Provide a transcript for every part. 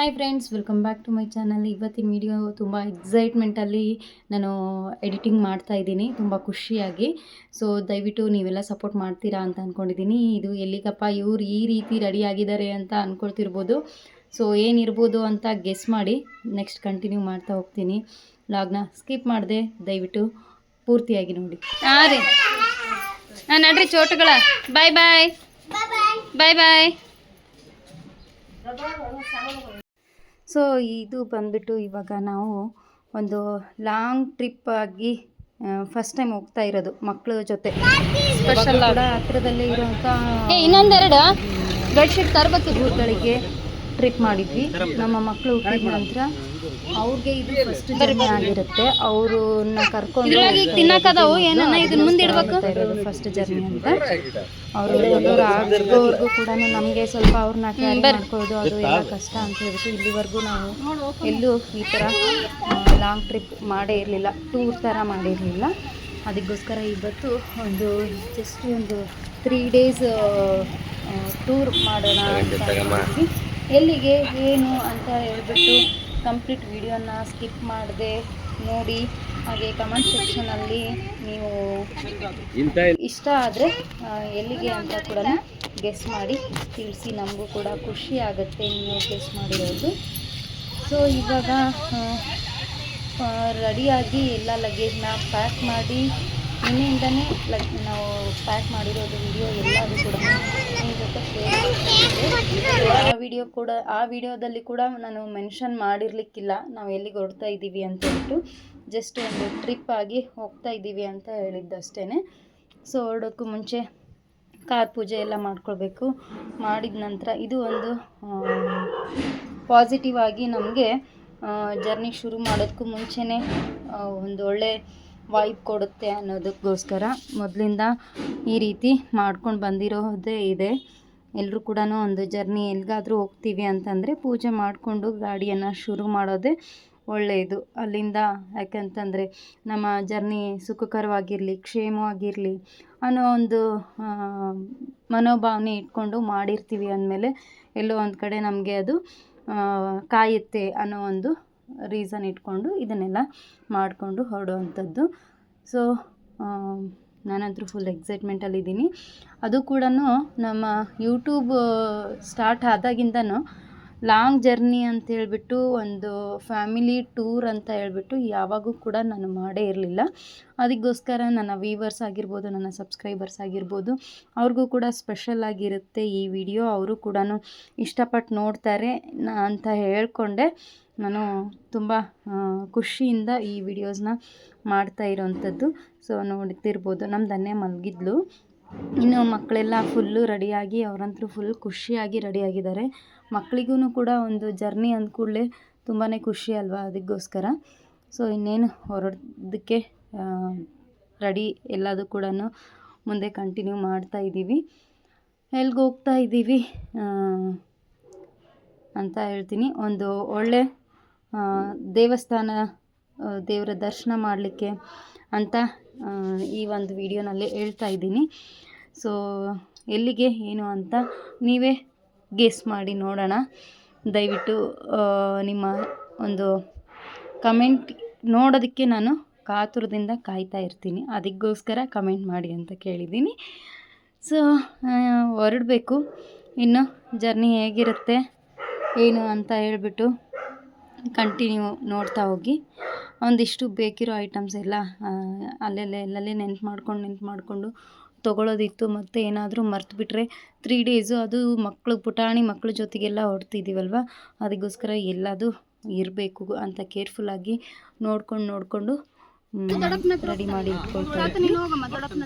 Hi friends welcome back to my channel ಇವತ್ತಿನ video ತುಂಬ ಎಕ್ಸೈಟ್ಮೆಂಟಲ್ಲಿ ನಾನು ಎಡಿಟಿಂಗ್ ಮಾಡ್ತಾ ಇದ್ದೀನಿ ತುಂಬ ಖುಷಿಯಾಗಿ. ಸೊ ದಯವಿಟ್ಟು ನೀವೆಲ್ಲ ಸಪೋರ್ಟ್ ಮಾಡ್ತೀರಾ ಅಂತ ಅಂದ್ಕೊಂಡಿದ್ದೀನಿ ಇದು ಎಲ್ಲಿಗಪ್ಪ ಇವ್ರು ಈ ರೀತಿ ರೆಡಿ ಆಗಿದ್ದಾರೆ ಅಂತ ಅಂದ್ಕೊಳ್ತಿರ್ಬೋದು ಸೊ ಏನಿರ್ಬೋದು ಅಂತ ಗೆಸ್ ಮಾಡಿ ನೆಕ್ಸ್ಟ್ ಕಂಟಿನ್ಯೂ ಮಾಡ್ತಾ ಹೋಗ್ತೀನಿ. ಲಾಗ್ನ ಸ್ಕಿಪ್ ಮಾಡಿದೆ ದಯವಿಟ್ಟು ಪೂರ್ತಿಯಾಗಿ ನೋಡಿ. ಹಾಂ ರೀ. ಹಾಂ ನಡ್ರಿ ಚೋಟುಗಳ. ಬಾಯ್ ಬಾಯ್ ಬಾಯ್ ಬಾಯ್ ಸೊ ಇದು ಬಂದ್ಬಿಟ್ಟು ಇವಾಗ ನಾವು ಒಂದು ಲಾಂಗ್ ಟ್ರಿಪ್ ಆಗಿ ಫಸ್ಟ್ ಟೈಮ್ ಹೋಗ್ತಾ ಇರೋದು ಮಕ್ಕಳ ಜೊತೆ. ಸ್ಪೆಷಲ್ ಇರುವಂತ ಹತ್ರದಲ್ಲೇ ಇರುವಂಥ ಇನ್ನೊಂದೆರಡು? ಬೆಡ್ಶೀಟ್ ತರಬೇಕು ಊರುಗಳಿಗೆ ಟ್ರಿಪ್ ಮಾಡಿದ್ವಿ. ನಮ್ಮ ಮಕ್ಕಳು ಹುಟ್ಟಿದ ನಂತರ ಅವ್ರಿಗೆ ಇದು ಫಸ್ಟ್ ಜರ್ನಿ ಆಗಿರುತ್ತೆ. ಅವ್ರನ್ನ ಕರ್ಕೊಂಡು ತಿನ್ನಕದವು ಏನನ್ನ ಇದನ್ನ ಮುಂದೆ ಇಡಬೇಕು? ಫಸ್ಟ್ ಜರ್ನಿ ಅಂತ. ಅವರು ದೊಡ್ಡವರು ಆಗೋವರೆಗೂ ಕೂಡ ನಮಗೆ ಸ್ವಲ್ಪ ಅವ್ರನ್ನ ಕ್ಯಾರಿ ಮಾಡ್ಕೊಳ್ಳೋದು ಅದು ಎಲ್ಲ ಕಷ್ಟ ಅಂತ ಹೇಳ್ಬಿಟ್ಟು ಇಲ್ಲಿವರೆಗೂ ನಾವು ಎಲ್ಲೂ ಈ ಥರ ಲಾಂಗ್ ಟ್ರಿಪ್ ಮಾಡೇ ಇರಲಿಲ್ಲ. ಟೂರ್ ಥರ ಮಾಡಿರಲಿಲ್ಲ ಅದಕ್ಕೋಸ್ಕರ ಇವತ್ತು ಒಂದು ಜಸ್ಟ್ ಒಂದು ತ್ರೀ ಡೇಸ್ ಟೂರ್ ಮಾಡೋಣ ಅಂತ. ಎಲ್ಲಿಗೆ ಏನು ಅಂತ ಹೇಳ್ಬಿಟ್ಟು ಕಂಪ್ಲೀಟ್ ವಿಡಿಯೋನ ಸ್ಕಿಪ್ ಮಾಡದೆ ನೋಡಿ ಹಾಗೆ ಕಮೆಂಟ್ ಸೆಕ್ಷನಲ್ಲಿ ನೀವು ಇಷ್ಟ ಆದರೆ ಎಲ್ಲಿಗೆ ಅಂತ ಕೂಡ ಗೆಸ್ ಮಾಡಿ ತಿಳಿಸಿ ನಮಗೂ ಕೂಡ ಖುಷಿ ಆಗುತ್ತೆ ನೀವು ಗೆಸ್ ಮಾಡಿರೋದು. ಸೊ ಇವಾಗ ರೆಡಿಯಾಗಿ ಎಲ್ಲ ಲಗೇಜ್ನ ಪ್ಯಾಕ್ ಮಾಡಿ ನಿನ್ನೆಯಿಂದನೇ ಲೈಕ್ ನಾವು ಪ್ಯಾಕ್ ಮಾಡಿರೋದು ವಿಡಿಯೋ ಎಲ್ಲರೂ ಕೂಡ ನಿಮ್ಮ ಜೊತೆ ಶೇರ್ ಆ ವಿಡಿಯೋ ಕೂಡ, ಆ ವಿಡಿಯೋದಲ್ಲಿ ಕೂಡ ನಾನು ಮೆನ್ಷನ್ ಮಾಡಿರಲಿಕ್ಕಿಲ್ಲ. ನಾವು ಎಲ್ಲಿಗೆ ಹೊರಡ್ತಾ ಇದ್ದೀವಿ ಅಂತ ಹೇಳ್ಬಿಟ್ಟು ಜಸ್ಟ್ ಒಂದು ಟ್ರಿಪ್ ಆಗಿ ಹೋಗ್ತಾ ಇದ್ದೀವಿ ಅಂತ ಹೇಳಿದ್ದಷ್ಟೇ ಸೊ ಹೊರಡೋಕ್ಕೂ ಮುಂಚೆ ಕಾರ್ ಪೂಜೆ ಎಲ್ಲ ಮಾಡ್ಕೊಳ್ಬೇಕು. ಮಾಡಿದ ನಂತರ ಇದು ಒಂದು ಪಾಸಿಟಿವ್ ಆಗಿ ನಮಗೆ ಜರ್ನಿ ಶುರು ಮಾಡೋದಕ್ಕೂ ಮುಂಚೆನೇ ಒಂದು ಒಳ್ಳೆ ವೈಬ್ ಕೊಡುತ್ತೆ ಅನ್ನೋದಕ್ಕೋಸ್ಕರ ಮೊದಲಿಂದ ಈ ರೀತಿ ಮಾಡ್ಕೊಂಡು ಬಂದಿರೋದೇ ಇದೆ. ಎಲ್ಲರೂ ಕೂಡ ಒಂದು ಜರ್ನಿ ಎಲ್ಲಿಗಾದರೂ ಹೋಗ್ತೀವಿ ಅಂತಂದರೆ ಪೂಜೆ ಮಾಡಿಕೊಂಡು ಗಾಡಿಯನ್ನು ಶುರು ಮಾಡೋದೇ ಒಳ್ಳೆಯದು ಅಲ್ಲಿಂದ ಯಾಕಂತಂದರೆ ನಮ್ಮ ಜರ್ನಿ ಸುಖಕರವಾಗಿರಲಿ, ಕ್ಷೇಮವಾಗಿರಲಿ ಅನ್ನೋ ಒಂದು ಮನೋಭಾವನೆ ಇಟ್ಕೊಂಡು ಮಾಡಿರ್ತೀವಿ ಅಂದಮೇಲೆ ಎಲ್ಲೋ ಒಂದು ಕಡೆ ನಮಗೆ ಅದು ಕಾಯುತ್ತೆ ಅನ್ನೋ ಒಂದು ರೀಸನ್ ಇಟ್ಕೊಂಡು ಇದನ್ನೆಲ್ಲ ಮಾಡಿಕೊಂಡು ಹೊರಡುವಂಥದ್ದು. ಸೊ ನಾನಂತೂ ಫುಲ್ ಎಕ್ಸೈಟ್ಮೆಂಟಲ್ಲಿದ್ದೀನಿ ಅದು ಕೂಡ ನಮ್ಮ ಯೂಟ್ಯೂಬ್ ಸ್ಟಾರ್ಟ್ ಆದಾಗಿಂದನೂ ಲಾಂಗ್ ಜರ್ನಿ ಅಂತ ಹೇಳ್ಬಿಟ್ಟು ಒಂದು ಫ್ಯಾಮಿಲಿ ಟೂರ್ ಅಂತ ಹೇಳ್ಬಿಟ್ಟು ಯಾವಾಗೂ ಕೂಡ ನಾನು ಮಾಡೇ ಇರಲಿಲ್ಲ. ಅದಕ್ಕೋಸ್ಕರ ನನ್ನ ವೀವರ್ಸ್ ಆಗಿರ್ಬೋದು, ನನ್ನ ಸಬ್ಸ್ಕ್ರೈಬರ್ಸ್ ಆಗಿರ್ಬೋದು, ಅವ್ರಿಗೂ ಕೂಡ ಸ್ಪೆಷಲ್ ಆಗಿರುತ್ತೆ ಈ ವಿಡಿಯೋ. ಅವರು ಕೂಡ ಇಷ್ಟಪಟ್ಟು ನೋಡ್ತಾರೆ ಅಂತ ಹೇಳ್ಕೊಂಡೆ. ನಾನು ತುಂಬ ಖುಷಿಯಿಂದ ಈ ವಿಡಿಯೋಸ್ನ ಮಾಡ್ತಾ ಇರೋವಂಥದ್ದು ಸೊ, ನೋಡ್ತಿರ್ಬೋದು. ನಮ್ಮ ದನ್ನೆ ಮಲಗಿದ್ಲು. ಇನ್ನು ಮಕ್ಕಳೆಲ್ಲ ಫುಲ್ಲು ರೆಡಿಯಾಗಿ ಅವರಂತರೂ ಫುಲ್ ಖುಷಿಯಾಗಿ ರೆಡಿಯಾಗಿದ್ದಾರೆ ಮಕ್ಕಳಿಗೂ ಕೂಡ ಒಂದು ಜರ್ನಿ ಅಂದ ಕೂಡಲೇ ತುಂಬಾ ಖುಷಿ ಅಲ್ವಾ ಅದಕ್ಕೋಸ್ಕರ. ಸೊ ಇನ್ನೇನು ಹೊರಡೋದಕ್ಕೆ ರೆಡಿ ಎಲ್ಲದೂ ಕೂಡ ಮುಂದೆ ಕಂಟಿನ್ಯೂ ಮಾಡ್ತಾ ಇದ್ದೀವಿ ಎಲ್ಗೆ ಹೋಗ್ತಾ ಇದ್ದೀವಿ ಅಂತ ಹೇಳ್ತೀನಿ. ಒಂದು ಒಳ್ಳೆ ದೇವಸ್ಥಾನ ದೇವರ ದರ್ಶನ ಮಾಡಲಿಕ್ಕೆ ಅಂತ ಈ ಒಂದು ವಿಡಿಯೋನಲ್ಲಿ ಹೇಳ್ತಾ ಇದ್ದೀನಿ ಸೊ ಎಲ್ಲಿಗೆ, ಏನು ಅಂತ ನೀವೇ ಗೆಸ್ ಮಾಡಿ ನೋಡೋಣ. ದಯವಿಟ್ಟು ನಿಮ್ಮ ಒಂದು ಕಮೆಂಟ್ ನೋಡೋದಕ್ಕೆ ನಾನು ಕಾತುರದಿಂದ ಕಾಯ್ತಾ ಇರ್ತೀನಿ. ಅದಕ್ಕೋಸ್ಕರ ಕಮೆಂಟ್ ಮಾಡಿ ಅಂತ ಕೇಳಿದ್ದೀನಿ. ಸೊ ಹೊರಡಬೇಕು. ಇನ್ನು ಜರ್ನಿ ಹೇಗಿರುತ್ತೆ, ಏನು ಅಂತ ಹೇಳಿಬಿಟ್ಟು ಕಂಟಿನ್ಯೂ ನೋಡ್ತಾ ಹೋಗಿ. ಒಂದಿಷ್ಟು ಬೇಕಿರೋ ಐಟಮ್ಸ್ ಎಲ್ಲ ಅಲ್ಲೆಲ್ಲ ಎಲ್ಲಲ್ಲೇ ನೆನ್ಪು ಮಾಡ್ಕೊಂಡು, ನೆನ್ಪು ಮಾಡಿಕೊಂಡು ತೊಗೊಳೋದಿತ್ತು ಮತ್ತು ಏನಾದರೂ ಮರ್ತುಬಿಟ್ರೆ ತ್ರೀ ಡೇಸು ಅದು ಮಕ್ಕಳು ಪುಟಾಣಿ ಮಕ್ಕಳ ಜೊತೆಗೆಲ್ಲ ಹೊಡ್ತಿದ್ದೀವಲ್ವ ಅದಕ್ಕೋಸ್ಕರ ಎಲ್ಲದು ಇರಬೇಕು ಅಂತ ಕೇರ್ಫುಲ್ಲಾಗಿ ನೋಡ್ಕೊಂಡು ನೋಡಿಕೊಂಡು ರೆಡಿ ಮಾಡಿ ಇಟ್ಕೊಳ್ತಾ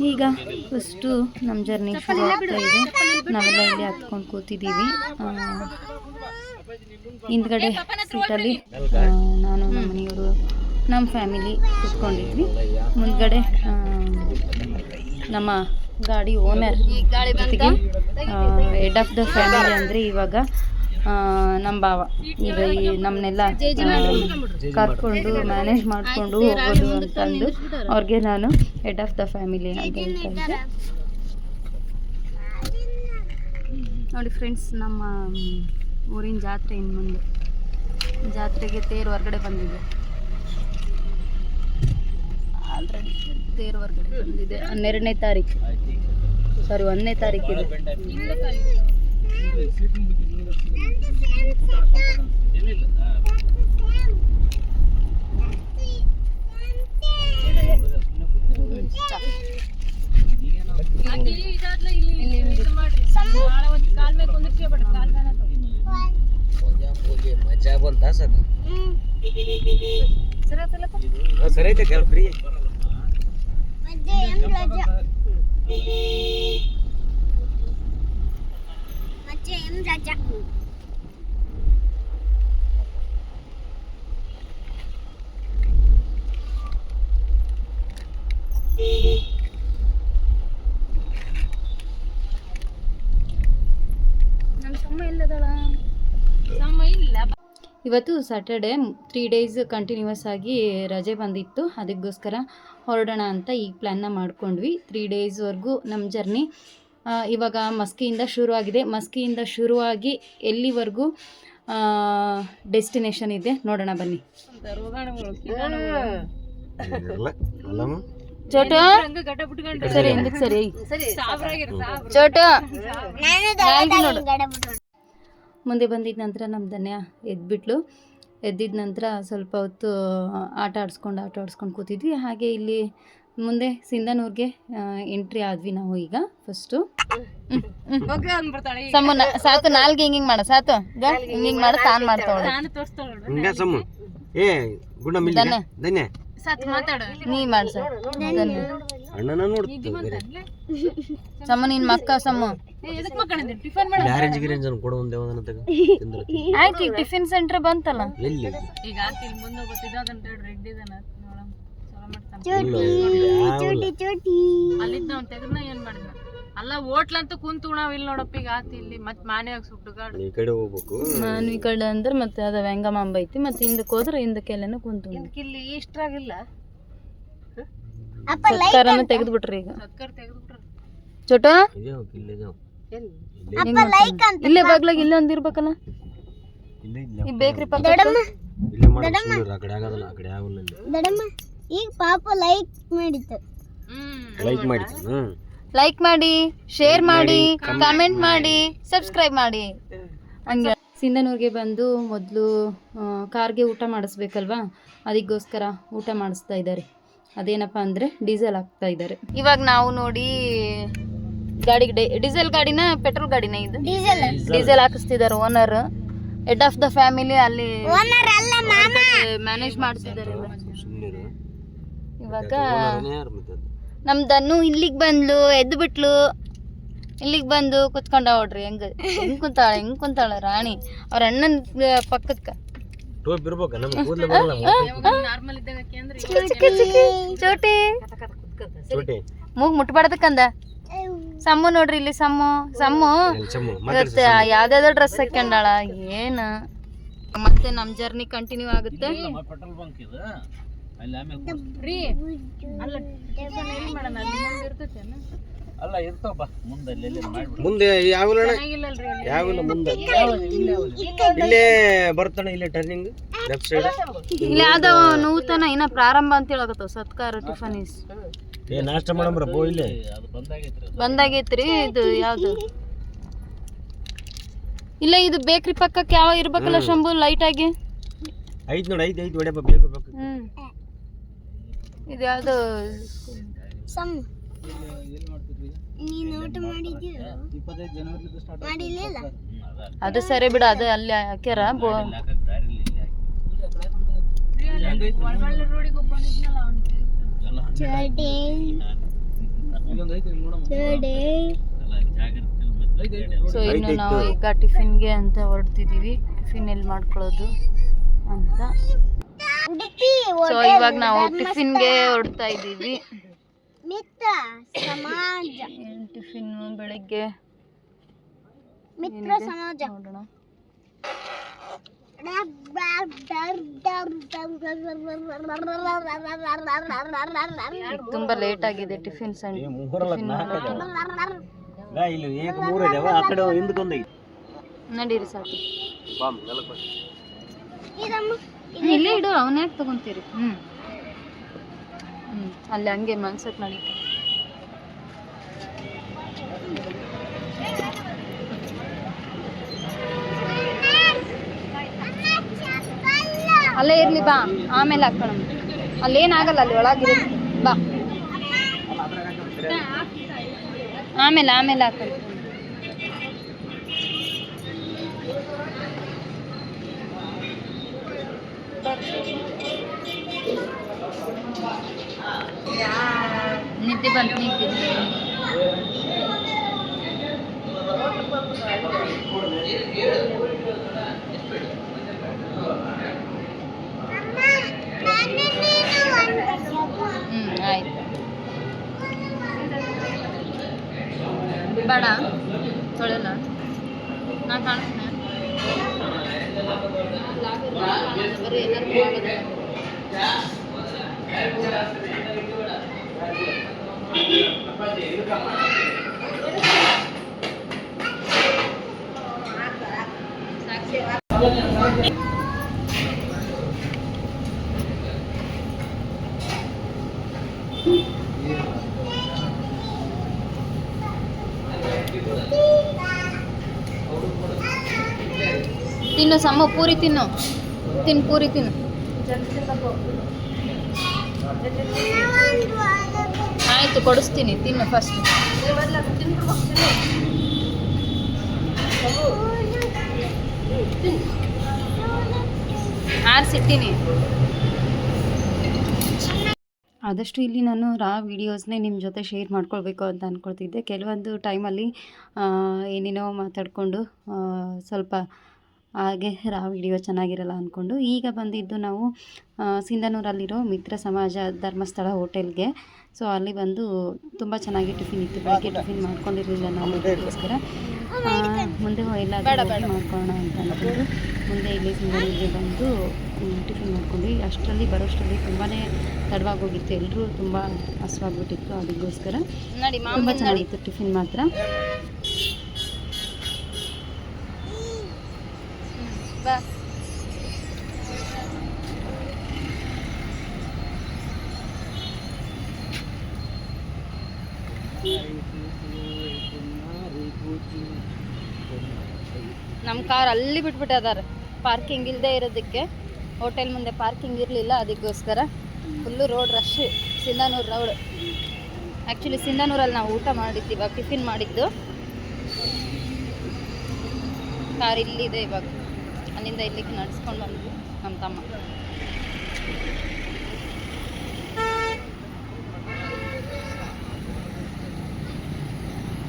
ಈಗ ಫಸ್ಟು ನಮ್ಮ ಜರ್ನಿ ಶುರು ಆಗ್ತಾ ಇದೆ. ನಾವೆಲ್ಲ ಇಲ್ಲಿ ಹತ್ಕೊಂಡು ಕೂತಿದ್ದೀವಿ. ಹಿಂದ್ಗಡೆ ಸೀಟಲ್ಲಿ ನಾನು, ನಮ್ಮ ಮನೆಯವರು, ನಮ್ಮ ಫ್ಯಾಮಿಲಿ ಕೂತ್ಕೊಂಡಿದ್ವಿ. ಮುಂದ್ಗಡೆ ನಮ್ಮ ಗಾಡಿ ಓನರ್ ಜೊತೆಗೆ ಹೆಡ್ ಆಫ್ ದ ಫ್ಯಾಮಿಲಿ ಅಂದರೆ ಇವಾಗ ನಮ್ಮ ಭಾವ. ಈಗ ಈ ನಮ್ಮನ್ನೆಲ್ಲ ಕರ್ಕೊಂಡು ಮ್ಯಾನೇಜ್ ಮಾಡಿಕೊಂಡು ಹೋಗೋದು ಅಂತಂದು ಅವ್ರಿಗೆ ನಾನು ಹೆಡ್ ಆಫ್ ದ ಫ್ಯಾಮಿಲಿ ಅಂತ ಹೇಳ್ತಾ ನೋಡಿ ಫ್ರೆಂಡ್ಸ್ ನಮ್ಮ ಊರಿನ ಜಾತ್ರೆ ಇನ್ನು ಮುಂದೆ. ಜಾತ್ರೆಗೆ ತೇರು ಹೊರಗಡೆ ಬಂದಿದೆ. ಆಲ್ರೆಡಿ ತೇರು ಹೊರಗಡೆ ಬಂದಿದೆ. ಹನ್ನೆರಡನೇ ತಾರೀಕು. ಸಾರಿ ಒಂದನೇ ತಾರೀಕು ಇದೆ. ಮಜಾ ಬಂತ ಸರ್ ಸರಿ ಐತೆ ಕೆಲ ಫ್ರೀ ಇವತ್ತು ಸ್ಯಾಟರ್ಡೆ ತ್ರೀ ಡೇಸ್ ಕಂಟಿನ್ಯೂಸ್ ಆಗಿ ರಜೆ ಬಂದಿತ್ತು. ಅದಕ್ಕೋಸ್ಕರ ಹೊರಡೋಣ ಅಂತ ಈಗ ಪ್ಲ್ಯಾನ್ನ ಮಾಡ್ಕೊಂಡ್ವಿ. ತ್ರೀ ಡೇಸ್ವರೆಗೂ ನಮ್ಮ ಜರ್ನಿ ಇವಾಗ ಮಸ್ಕಿಯಿಂದ ಶುರುವಾಗಿದೆ. ಮಸ್ಕಿಯಿಂದ ಶುರುವಾಗಿ ಎಲ್ಲಿವರೆಗೂ ಡೆಸ್ಟಿನೇಷನ್ ಇದೆ ನೋಡೋಣ ಬನ್ನಿ. ಚೋಟು? ಸರಿ ಸರಿ ಚೋಟು? ನೋಡು. ಮುಂದೆ ಬಂದಿದ್ದ ನಂತರ ನಮ್ಮ ಧನ್ಯ ಎದ್ಬಿಟ್ಲು. ಎದ್ದಿದ ನಂತರ ಸ್ವಲ್ಪ ಹೊತ್ತು ಆಟ ಆಡಿಸ್ಕೊಂಡು ಆಟ ಆಡಿಸ್ಕೊಂಡು ಕೂತಿದ್ವಿ. ಹಾಗೆ ಇಲ್ಲಿ ಮುಂದೆ ಸಿಂಧನೂರ್ಗೆ ಎಂಟ್ರಿ ಆದ್ವಿ ನಾವು ಈಗ ಫಸ್ಟು ಸಾತು ನಾಲ್ಗೆ ಹಿಂಗೆ ಹಿಂಗೆ ಮಾಡ ಸಾತು. ಹಿಂಗೆ ಹಿಂಗೆ ಮಾಡ ತಾನು ಮಾಡ್ತಾವಳು ಹಿಂಗ ಸಮು. ಏ ಗುಣ ಮಿಲ್ ಧನ್ಯ. ಧನ್ಯ. ನೀ ಮಾಡ ಸರ್ ಧನ್ಯ. ಅಣ್ಣನ ನೋಡ್ತೀವಿ ಸಮ್ಮ ನಿನ್ ಮಕ್ಕ ಸಮ್ಮ. ಆರೆಂಜ್ ಗಿರೆಂಜ್ ಅನ್ನು ಕೊಡು ಒಂದೇ ಒಂದನ್ನ ತಗ. ಆಯ್ತು ಈಗ ಟಿಫಿನ್ ಸೆಂಟರ್ ಬಂತಲ್ಲ? ಎಲ್ಲಿ? ಈಗ ಇಲ್ಲಿ ಮುಂದೆ ಗೊತ್ತಿದ್ದ ಅಂತ ಹೇಳಿ ರೆಡ್ ಅಲ್ಲಿದ್ದ ಅವ್ನು ಏನ್ ಮಾಡಿದ ಅಲ್ಲ ಹೋಟ್ಲಂತ ಕುಂತು ಉಣಾವ್ ಇಲ್ಲಿ ನೋಡಪ್ಪ ಈಗ ಆತಿ ಇಲ್ಲಿ ಮತ್ ಮಾನ್ಯಾಗ ಸುಟ್ಟುಗಾಡು ಈ ಕಡೆ ಹೋಗ್ಬೇಕು. ನಾನು ಈ ಕಡೆ ಅಂದ್ರೆ ಮತ್ತೆ ಅದ ವೆಂಗಮಾಂಬ ಐತಿ ಮತ್ತೆ ಹಿಂದಕ್ಕೆ ಹೋದ್ರೆ ಹಿಂದಕ್ಕೆಲ್ಲನೂ ಕುಂತು ಇಲ್ಲಿ ಇಷ್ಟ್ರಾಗಿಲ್ಲ? ಸತ್ಕಾರನ ತೆಗೆದು ಬಿಟ್ರಿ ಈಗ. ಸಕ್ಕರ್ ತೆಗೆದ್ಬಿಟ್ರ. ಚೋಟ? ಇದೇ ಹೋಗ್, ಇಲ್ಲೇ ಬಾಗ್ಲಾಗ ಇಲ್ಲೇ ಒಂದ್ ಇರ್ಬೇಕಲ್ಲ ಈಗ ಬೇಕ್ರಿ ಪಕ್ಕ ಈಗ ಪಾಪ ಲೈಕ್ ಮಾಡಿತ್ತು ಹ್ಮ್. ಲೈಕ್ ಮಾಡಿ ಹ್ಮ್. ಲೈಕ್ ಮಾಡಿ ಶೇರ್ ಮಾಡಿ ಕಾಮೆಂಟ್ ಮಾಡಿ. ಸಬ್ಸ್ಕ್ರೈಬ್ ಮಾಡಿ. ಹಂಗೆ. ಸಿಂಧನೂರಿಗೆ ಬಂದು ಮೊದಲು ಕಾರ್ಗೆ ಊಟ ಮಾಡಿಸ್ಬೇಕಲ್ವಾ? ಅದಕ್ಕೋಸ್ಕರ ಊಟ ಮಾಡಿಸ್ತಾ ಇದ್ದಾರೆ. ಅದೇನಪ್ಪ ಅಂದರೆ ಡೀಸೆಲ್ ಹಾಕ್ತಾ ಇದ್ದಾರೆ. ಇವಾಗ ನಾವು ನೋಡಿ ಗಾಡಿಗೆ ಡೀಸೆಲ್ ಗಾಡಿನ ಪೆಟ್ರೋಲ್ ಗಾಡಿನ ಇದು? Diesel. Diesel ಹಾಕಿಸ್ತಿದ್ದಾರೆ owner head of the family ಅಲ್ಲಿ ಓನರ್ ಅಲ್ಲ ಮಾಮ. ಮ್ಯಾನೇಜ್ ಮಾಡ್ತಿದ್ದಾರೆ ಇವಾಗ ನಮ್ದನ್ನು? ಇಲ್ಲಿಗೆ ಬಂದ್ಲು ಎದ್ದು ಬಿಟ್ಲು. ಇಲ್ಲಿಗೆ ಬಂದು ಕುತ್ಕೊಂಡ ನೋಡ್ರಿ ಹೆಂಗ ಹೆಂಗ್ ಕುಂತಾಳ ಹೆಂಗ್ ಕುಂತಾಳ ರಾಣಿ. ಅವ್ರ ಅಣ್ಣನ ಪಕ್ಕಕ್ಕ ಟೋಪ್ ಇರ್ಬೇಕ ನಮ್ಗೆ ಕೂದಲು ಬರಲ್ಲ ನಾರ್ಮಲ್ ಇದ್ದಾಗ ಅಂದ್ರೆ ಚೋಟಿ. ಚೋಟಿ. ಮೂಗ್ ಮುಟ್ಬಾರ್ದಕ್ಕಂದ? ಸಮ್ಮು ನೋಡ್ರಿ ಇಲ್ಲಿ ಸಮ್ಮು. ಸಮ್ಮು. ಇವತ್ತು ಯಾವ್ದಾವ್ದೋ ಡ್ರೆಸ್ ಹಾಕ್ಯಂಡಾಳ? ಏನ? ಮತ್ತೆ ನಮ್ ಜರ್ನಿ ಕಂಟಿನ್ಯೂ ಆಗುತ್ತೆ. ರೀ ಅಲ್ಲ ಇರ್ತಾವ ಎಲ್ಲಿ ಮಾಡೋಣ ಅಲ್ಲಿ ಮುಂದೆ ಮುಂದೆ ಯಾವಿಲ್ಲ ಯಾವಿಲ್ಲ ಮುಂದೆ? ಇಲ್ಲೇ ಬರ್ತಾನೆ ಇಲ್ಲೇ ಟರ್ನಿಂಗ್ ಲೆಫ್ಟ್ ಸೈಡ್ ಇಲ್ಲಿ ಯಾವ್ದೋ ನೂತನ ಇನ್ನ ಪ್ರಾರಂಭ ಅಂತ ಹೇಳಕತ್ತವ ಸತ್ಕಾರ ಟಿಫನೀಸ್ ಏ ನಾಷ್ಟ ಮಾಡಮ್ರ ಬೋ ಇಲ್ಲೇ. ಬಂದಾಗೈತ್ರಿ ಇದು ಯಾವ್ದು? ಇಲ್ಲ ಇದು ಬೇಕ್ರಿ ಪಕ್ಕಕ್ಕೆ ಯಾವ ಇರ್ಬೇಕಲ್ಲ ಶಂಭು ಲೈಟ್ ಆಗಿ? ಐದು ನೋಡಿ ಐದು ಐದು ಹೊಡೆಯಪ್ಪ ಬೇಕು ಬೇಕು ಇದು ಯಾವುದು? ಸಮ್ ನೀನು ಊಟ ಮಾಡಿದ್ಯಾ? ಮಾಡಿಲ್ಲ ಅದು ಸರಿ ಬಿಡ ಅದು ಅಲ್ಲಿ ಹಾಕ್ಯಾರ ಬೋ ಸೊ ಇನ್ನು ನಾವು ಈಗ ಟಿಫಿನ್ಗೆ ಅಂತ ಹೊರಡ್ತಿದೀವಿ. ಟಿಫಿನ್ ಎಲ್ಲಿ ಮಾಡ್ಕೊಳ್ಳೋದು ಅಂತ. ಸೊ ಇವಾಗ ನಾವು ಟಿಫಿನ್ಗೆ ಹೊರಡ್ತಾ ಇದ್ದೀವಿ. ಮಿತ್ರ ಸಮಾಜ. ಏನ್ ಟಿಫಿನ್ ಬೆಳಿಗ್ಗೆ. ಮಿತ್ರ ಸಮಾಜ. ನೋಡೋಣ. ತುಂಬಾ ಲೇಟ್ ಆಗಿದೆ ಟಿಫಿನ್. ಇಲ್ಲಿ ನಡೀರಿ ಸಾಕು. ಬಾಮ್ ಇಡು ಅವನ್ಯಾಕೆ ತಗೊಂತೀರಿ? ಹ್ಞೂ ಹ್ಞೂ ಅಲ್ಲಿ ಹಂಗೆ ಮನ್ಸಕ್ಕೆ ನಡೀತು. ಅಲ್ಲೇ ಇರ್ಲಿ, ಬಾ. ಆಮೇಲೆ ಹಾಕೋಣ. ಅಲ್ಲೇನಾಗಲ್ಲ, ಅಲ್ಲಿ ಒಳಗಿರುತ್ತೆ ಬಾ. ಆಮೇಲೆ ಆಮೇಲೆ ಹಾಕೋಣ. ನಿದ್ದೆ ಬಂತು ನಿದ್ದೆ ಹ್ಞೂ ಆಯ್ತು ಬೇಡ ತೊಳೆಲ್ಲ ನಾ ಕಾಣಿಸ್ತೀನಿ ಬರೀ ಎಲ್ಲರಿಗೂ ಮಾಡೋದು. ತಿನ್ನು ಸಮ್ಮ ಪೂರಿ ತಿನ್ನು. ತಿನ್ನು ಪೂರಿ ತಿನ್ನು. ಆಯ್ತು, ಕೊಡಿಸ್ತೀನಿ, ತಿನ್ನು ಫಸ್ಟ್ ಆರಿಸಿಟ್ಟಿನಿ. ಆದಷ್ಟು ಇಲ್ಲಿ ನಾನು ರಾ ವೀಡಿಯೋಸ್ನೇ ನಿಮ್ಮ ಜೊತೆ ಶೇರ್ ಮಾಡ್ಕೊಳ್ಬೇಕು ಅಂತ ಅಂದ್ಕೊಳ್ತಿದ್ದೆ ಕೆಲವೊಂದು ಟೈಮಲ್ಲಿ ಏನೇನೋ ಮಾತಾಡಿಕೊಂಡು ಸ್ವಲ್ಪ ಹಾಗೆ ರಾ ವಿಡಿಯೋ ಚೆನ್ನಾಗಿರಲ್ಲ ಅಂದ್ಕೊಂಡು ಈಗ ಬಂದಿದ್ದು ನಾವು ಸಿಂಧನೂರಲ್ಲಿರೋ ಮಿತ್ರ ಸಮಾಜ ಧರ್ಮಸ್ಥಳ ಹೋಟೆಲ್ಗೆ. ಸೊ ಅಲ್ಲಿ ಬಂದು ತುಂಬ ಚೆನ್ನಾಗಿ ಟಿಫಿನ್ ಇತ್ತು. ಬೆಳಗ್ಗೆ ಟಿಫಿನ್ ಮಾಡ್ಕೊಂಡಿರಲಿಲ್ಲ ನಾವು ಅದಕ್ಕೋಸ್ಕರ. ಮುಂದೆ ಎಲ್ಲಾದರೂ ಮಾಡ್ಕೊಳ್ಳೋಣ ಅಂತ ಅಂದ್ಕೊಂಡು ಮುಂದೆ ಇಲ್ಲಿ ಸಿಂಧನೂರಿಗೆ ಬಂದು ಟಿಫಿನ್ ಮಾಡ್ಕೊಂಡ್ವಿ ಅಷ್ಟರಲ್ಲಿ ಬರೋಷ್ಟರಲ್ಲಿ ತುಂಬಾ ತಡವಾಗೋಗಿತ್ತು ಎಲ್ಲರೂ ತುಂಬ ಹಸುವಾಗ್ಬಿಟ್ಟಿತ್ತು ಅದಕ್ಕೋಸ್ಕರ. ತುಂಬ ಚೆನ್ನಾಗಿತ್ತು ಟಿಫಿನ್ ಮಾತ್ರ. ನಮ್ಮ ಕಾರ್ ಅಲ್ಲಿ ಬಿಟ್ಬಿಟ್ಟಿದ್ದಾರೆ ಪಾರ್ಕಿಂಗ್ ಇಲ್ಲದೆ ಇರೋದಕ್ಕೆ. ಹೋಟೆಲ್ ಮುಂದೆ ಪಾರ್ಕಿಂಗ್ ಇರಲಿಲ್ಲ, ಅದಕ್ಕೋಸ್ಕರ full road rush Sindhanur road actually ಸಿಂಧಾನೂರಲ್ಲಿ ನಾವು ಊಟ ಮಾಡಿದ್ದು, ಇವಾಗ ಟಿಫಿನ್ ಮಾಡಿದ್ದು. ಕಾರ್ ಇಲ್ಲಿದೆ ಇವಾಗ. ಅಲ್ಲಿಂದ ಇಲ್ಲಿಗೆ ನಡೆಸ್ಕೊಂಡು ಬಂದ್ವಿ ನಮ್ಮ ತಮ್ಮ.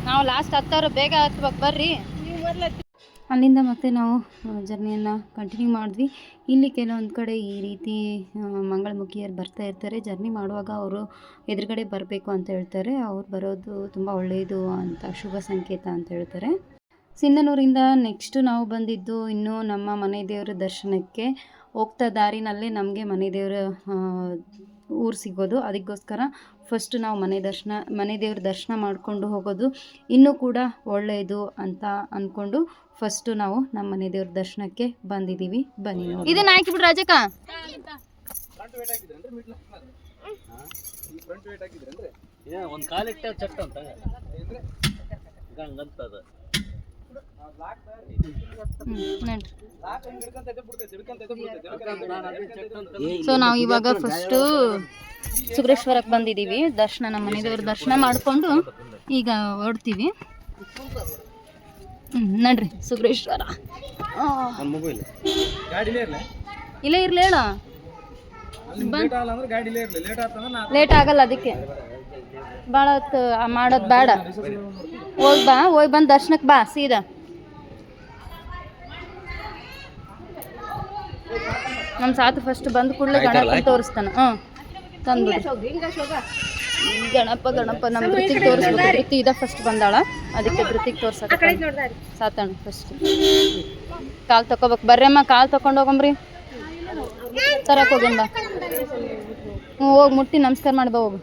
ನಾವು ಲಾಸ್ಟ್ ಹತ್ತಾರು ಬೇಗ ಹತ್ಬೇಕು ಬರ್ರಿ. ಅಲ್ಲಿಂದ ಮತ್ತೆ ನಾವು ಜರ್ನಿಯನ್ನು ಕಂಟಿನ್ಯೂ ಮಾಡಿದ್ವಿ. ಇಲ್ಲಿ ಕೆಲವೊಂದು ಕಡೆ ಈ ರೀತಿ ಮಂಗಳಮುಖಿಯರು ಬರ್ತಾ ಇರ್ತಾರೆ. ಜರ್ನಿ ಮಾಡುವಾಗ ಅವರು ಎದುರುಗಡೆ ಬರಬೇಕು ಅಂತ ಹೇಳ್ತಾರೆ. ಅವ್ರು ಬರೋದು ತುಂಬ ಒಳ್ಳೆಯದು ಅಂತ, ಶುಭ ಸಂಕೇತ ಅಂತ ಹೇಳ್ತಾರೆ. ಸಿಂಧನೂರಿಂದ ನೆಕ್ಸ್ಟ್ ನಾವು ಬಂದಿದ್ದು ಇನ್ನು ನಮ್ಮ ಮನೆ ದೇವರ ದರ್ಶನಕ್ಕೆ ಹೋಗ್ತಾ ದಾರಿನಲ್ಲೇ ನಮಗೆ ಮನೆ ದೇವರ ಊರು ಸಿಗೋದು. ಅದಕ್ಕೋಸ್ಕರ ಫಸ್ಟು ನಾವು ಮನೆ ದರ್ಶನ ಮನೆ ದೇವ್ರ ದರ್ಶನ ಮಾಡಿಕೊಂಡು ಹೋಗೋದು ಇನ್ನೂ ಕೂಡ ಒಳ್ಳೆಯದು ಅಂತ ಅಂದ್ಕೊಂಡು ಫಸ್ಟು ನಾವು ನಮ್ಮ ಮನೆ ದೇವ್ರ ದರ್ಶನಕ್ಕೆ ಬಂದಿದ್ದೀವಿ. ಬನ್ನಿ ನೋಡಿ. ಇದನ್ನ ಹಾಕಿಬಿಡ್ರಿ ರಾಜಕ್ಕ. ಒಂದು ಕಾಲಿಟ್ಟ ಚಟ್ ಅಂತ. ಹಂಗಂತದ ಸೊ ನಾವು ಇವಾಗ ಫಸ್ಟು ಸುಗ್ರೇಶ್ವರಕ್ಕೆ ಬಂದಿದ್ದೀವಿ. ದರ್ಶನ ನಮ್ಮ ಮನೆ ದರ್ಶನ ಮಾಡಿಕೊಂಡು ಈಗ ಹೊರಡ್ತೀವಿ. ಹ್ಞೂ ನಡ್ರಿ ಸುಗ್ರೇಶ್ವರ ಇಲ್ಲೇ ಇರ್ಲಿ ಹೇಳ. ಲೇಟ್ ಆಗಲ್ಲ ಅದಕ್ಕೆ. ಭಾಳ ಮಾಡೋದು ಬೇಡ. ಹೋಗಿ ಬಾ ಹೋಗಿ ಬಂದು ದರ್ಶನಕ್ಕೆ ಬಾ ಸೀದಾ. ನಮ್ಮ ಸಾತು ಫಸ್ಟ್ ಬಂದ ಕೂಡಲೇ ಗಣಪನ ತೋರಿಸ್ತಾನ. ಹ್ಞೂ ತಂದು ಗಣಪ ಗಣಪ ನಮ್ಮ ಧೃತಿಗೆ ತೋರಿಸ್ಬೇಕು ಕೃತಿ ಇದ ಫಸ್ಟ್ ಬಂದಾಳ. ಅದಕ್ಕೆ ಧೃತಿಗೆ ತೋರ್ಸಕ್ಕೆ ಸಾತಣ್ಣ ಫಸ್ಟ್ ಕಾಲ್ ತಗೋಬೇಕು ಬರ್ರಮ್ಮ ಕಾಲ್ ತಕೊಂಡ್ ಹೋಗಂಬ್ರಿ. ತರಕ್ಕೆ ಹೋಗಿ ಹ್ಞೂ ಹೋಗಿ ಮುಟ್ಟಿ ನಮಸ್ಕಾರ ಮಾಡ್ಬೋ ಬಾ ಹೋಗು.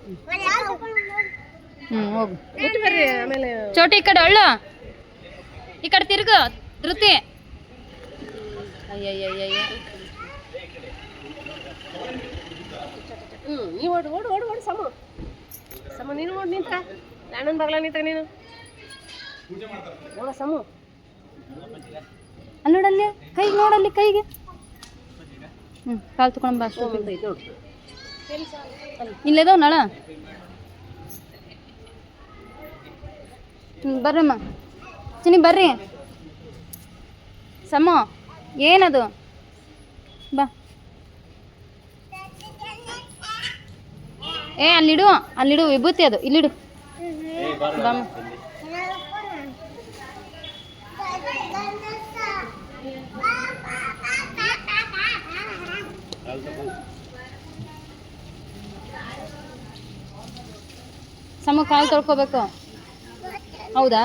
ಹ್ಞೂ ಹೋಗು. ಚೋಟಿ ಈ ಕಡೆ ಅಳ್ಳು. ಈ ಕಡೆ ತಿರುಗು ಧೃತಿ. ಅಯ್ಯಯ್ಯಯ್ಯ ಹ್ಞೂ ನೀವು ಓಡು ಓಡು ಓಡು ಓಡು ಸಮ. ಸಮ ನೀನು ಓಡು ನಿಂತ ಅಣ್ಣನ ಬಗಲ ನಿಂತ ನೀನು. ನೋಡ ಸಮು. ಅಲ್ಲಿ ನೋಡಲ್ಲಿ ಕೈಗೆ ನೋಡಲ್ಲಿ ಕೈಗೆ. ಹ್ಞೂ ಕಾಲು ತಗೊಂಡ್ ಬಾ ನೋಡು. ನಳ ಹ್ಞೂ ಬರ್ರಮ್ಮ. ಚಿನಿ ಬರ್ರಿ. ಸಮ ಏನದು? ಬಾ. ಏ ಅಲ್ಲಿಡು ಅಲ್ಲಿಡು ವಿಭೂತಿ ಅದು. ಇಲ್ಲಿಡು. ಬಾಮ್ಮ. ಸಮ ಕಾಲು ತೊಳ್ಕೊಬೇಕು. ಹೌದಾ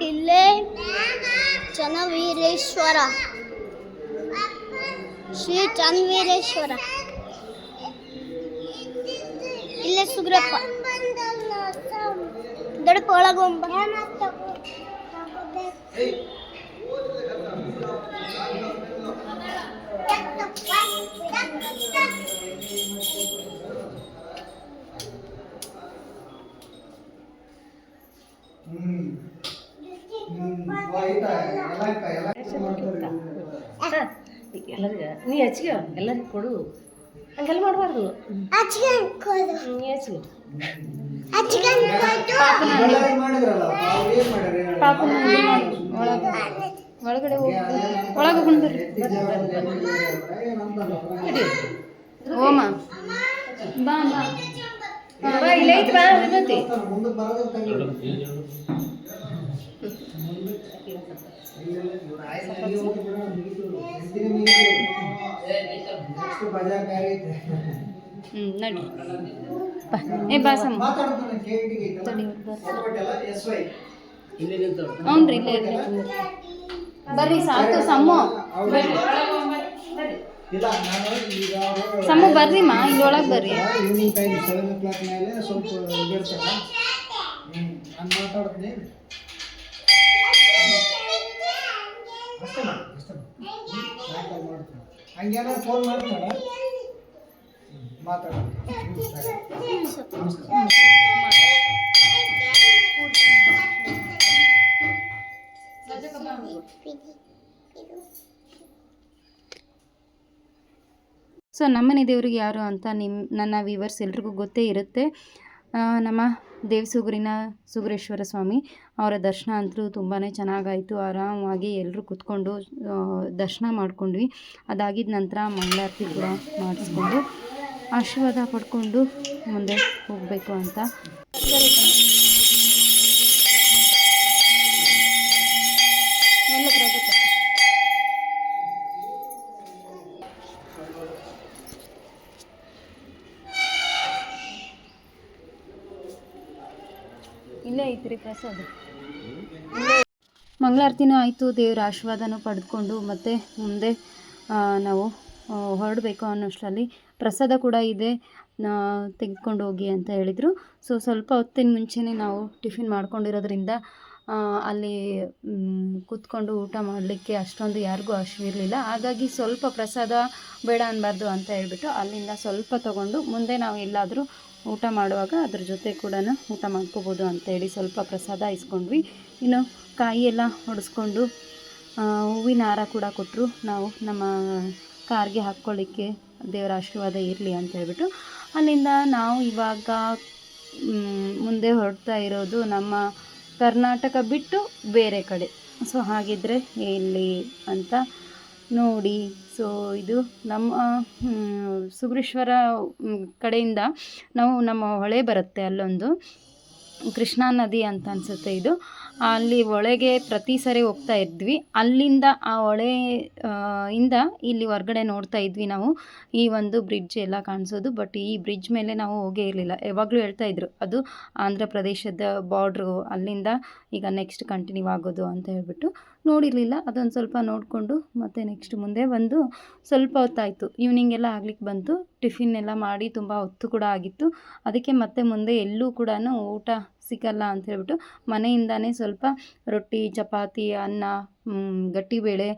ಇಲ್ಲೇ ಚನ್ನವೀರೇಶ್ವರ. ಶ್ರೀ ಚನ್ನವೀರೇಶ್ವರ. ಇಲ್ಲೇ ಸುಗ್ರಪ್ಪ. ದೊಡ್ಡ ಒಳಗೊಂಬ ಎಲ್ಲರಿಗೆ ನೀ ಹಚ್ಗೆ ಎಲ್ಲರಿಗೂ ಕೊಡು ಹಂಗೆಲ್ಲ ಮಾಡಬಾರ್ದು ನೀ ಹಚ್ಗೆ ಪಾಪನ. ಒಳಗೆ ಒಳಗಡೆ ಹೋಗಿ. ಒಳಗೆ ಕುಂದ್ರಿ ಬರ್ರಿ ಓಮ. ಬಾ ಬಾ. ಬಾ ಇಲ್ಲೇ ಐತಿ ಬಾ ಮತ್ತೆ ಹ್ಞೂ ನಡಿ. ಬಾ. ಏ ಬಾ ಸಮ. ತಡಿ ಹ್ಞೂ ರೀ ಇಲ್ಲೇ ಇರ್ಲಿ. ಬರ್ರಿ ಸಾಕು ಸಮ್ಮು ಸಮ್ಮು ಬರ್ರಿ ಮಾ ಇಲ್ಲೊಳಗೆ ಬರ್ರಿ. Evening time seven o'clock ಮೇಲೆ ಸ್ವಲ್ಪ ಇದಿರ್ತಲ್ಲ ಹ್ಞೂ ನಾನು ಮಾತಾಡ್ತೀನಿ. ಹಂಗೇನಾದ್ರು ಫೋನ್ ಮಾತಾಡ ನಮಸ್ಕಾರ. ಸೊ ನಮ್ಮನೆ ದೇವ್ರಿಗೆ ಯಾರು ಅಂತ ನಿಮ್ಮ ನನ್ನ ವಿವರ್ಸ್ ಎಲ್ರಿಗೂ ಗೊತ್ತೇ ಇರುತ್ತೆ. ನಮ್ಮ ದೇವಸುಗುರಿನ ಸುಗುರೇಶ್ವರ ಸ್ವಾಮಿ, ಅವರ ದರ್ಶನ ಅಂತೂ ತುಂಬಾ ಚೆನ್ನಾಗಾಯಿತು. ಆರಾಮಾಗಿ ಎಲ್ಲರೂ ಕೂತ್ಕೊಂಡು ದರ್ಶನ ಮಾಡ್ಕೊಂಡ್ವಿ. ಅದಾಗಿದ ನಂತರ ಮಂಗಳಾರತಿ ಕೂಡ ಮಾಡಿಸ್ಕೊಂಡು ಆಶೀರ್ವಾದ ಪಡ್ಕೊಂಡು ಮುಂದೆ ಹೋಗಬೇಕು ಅಂತ. ಐತ್ರಿ ಪ್ರಸಾದ. ಮಂಗಳಾರತಿನೂ ಆಯಿತು, ದೇವರ ಆಶೀರ್ವಾದನೂ ಪಡೆದುಕೊಂಡು ಮತ್ತೆ ಮುಂದೆ ನಾವು ಹೊರಡಬೇಕು ಅನ್ನೋಷ್ಟರಲ್ಲಿ ಪ್ರಸಾದ ಕೂಡ ಇದೆ ತೆಗೆದುಕೊಂಡು ಹೋಗಿ ಅಂತ ಹೇಳಿದರು. ಸೊ ಸ್ವಲ್ಪ ಹೊತ್ತಿನ ಮುಂಚೆನೇ ನಾವು ಟಿಫಿನ್ ಮಾಡ್ಕೊಂಡಿರೋದ್ರಿಂದ ಅಲ್ಲಿ ಕೂತ್ಕೊಂಡು ಊಟ ಮಾಡಲಿಕ್ಕೆ ಅಷ್ಟೊಂದು ಯಾರಿಗೂ ಹಸಿವಿರಲಿಲ್ಲ ಹಾಗಾಗಿ ಸ್ವಲ್ಪ ಪ್ರಸಾದ ಬೇಡ ಅನ್ನಬಾರ್ದು ಅಂತ ಹೇಳಿಬಿಟ್ಟು ಅಲ್ಲಿಂದ ಸ್ವಲ್ಪ ತೊಗೊಂಡು ಮುಂದೆ ನಾವು ಎಲ್ಲಾದರೂ ಊಟ ಮಾಡುವಾಗ ಅದ್ರ ಜೊತೆ ಕೂಡ ಊಟ ಮಾಡ್ಕೋಬೋದು ಅಂತೇಳಿ ಸ್ವಲ್ಪ ಪ್ರಸಾದ ಇಸ್ಕೊಂಡ್ವಿ. ಇನ್ನು ಕಾಯಿ ಎಲ್ಲ ಹೊಡೆಸ್ಕೊಂಡು ಹೂವಿನ ಹಾರ ಕೂಡ ಕೊಟ್ಟರು ನಾವು ನಮ್ಮ ಕಾರ್ಗೆ ಹಾಕ್ಕೊಳ್ಳಿಕ್ಕೆ ದೇವರ ಆಶೀರ್ವಾದ ಇರಲಿ ಅಂತ ಹೇಳ್ಬಿಟ್ಟು ಅಲ್ಲಿಂದ ನಾವು ಇವಾಗ ಮುಂದೆ ಹೊರಡ್ತಾ ಇರೋದು ನಮ್ಮ ಕರ್ನಾಟಕ ಬಿಟ್ಟು ಬೇರೆ ಕಡೆ. ಸೊ ಹಾಗಿದ್ರೆ ಎಲ್ಲಿ ಅಂತ ನೋಡಿ. ಸೊ ಇದು ನಮ್ಮ ಸುಬ್ರೇಶ್ವರ ಕಡೆಯಿಂದ ನಾವು ನಮ್ಮ ಹೊಳೆ ಬರುತ್ತೆ ಅಲ್ಲೊಂದು. ಕೃಷ್ಣಾ ನದಿ ಅಂತ ಅನಿಸುತ್ತೆ ಇದು. ಅಲ್ಲಿ ಒಳಗೆ ಪ್ರತಿ ಸರಿ ಹೋಗ್ತಾ ಇದ್ವಿ. ಅಲ್ಲಿಂದ ಆ ಹೊಳೆ ಇಂದ ಇಲ್ಲಿ ಹೊರ್ಗಡೆ ನೋಡ್ತಾ ಇದ್ವಿ ನಾವು. ಈ ಒಂದು ಬ್ರಿಡ್ಜ್ ಎಲ್ಲ ಕಾಣಿಸೋದು. ಬಟ್ ಈ ಬ್ರಿಡ್ಜ್ ಮೇಲೆ ನಾವು ಹೋಗೇ ಇರಲಿಲ್ಲ. ಯಾವಾಗಲೂ ಹೇಳ್ತಾ ಇದ್ರು, ಅದು ಆಂಧ್ರ ಪ್ರದೇಶದ ಬಾರ್ಡ್ರು ಅಲ್ಲಿಂದ ಈಗ ನೆಕ್ಸ್ಟ್ ಕಂಟಿನ್ಯೂ ಆಗೋದು ಅಂತ ಹೇಳ್ಬಿಟ್ಟು ನೋಡಿರಲಿಲ್ಲ. ಅದೊಂದು ಸ್ವಲ್ಪ ನೋಡಿಕೊಂಡು ಮತ್ತೆ ನೆಕ್ಸ್ಟ್ ಮುಂದೆ ಬಂದು ಸ್ವಲ್ಪ ಹೊತ್ತಾಯಿತು. ಈವ್ನಿಂಗ್ ಎಲ್ಲ ಆಗ್ಲಿಕ್ಕೆ ಬಂತು. ಟಿಫಿನ್ ಎಲ್ಲ ಮಾಡಿ ತುಂಬ ಹೊತ್ತು ಕೂಡ ಆಗಿತ್ತು. ಅದಕ್ಕೆ ಮತ್ತೆ ಮುಂದೆ ಎಲ್ಲೂ ಕೂಡ ಊಟ ಸಿಗಲ್ಲ ಅಂತ ಹೇಳ್ಬಿಟ್ಟು ಮನೆಯಿಂದನೇ ಸ್ವಲ್ಪ ರೊಟ್ಟಿ, ಚಪಾತಿ, ಅನ್ನ ಗಟ್ಟಿಬೇಳೆ,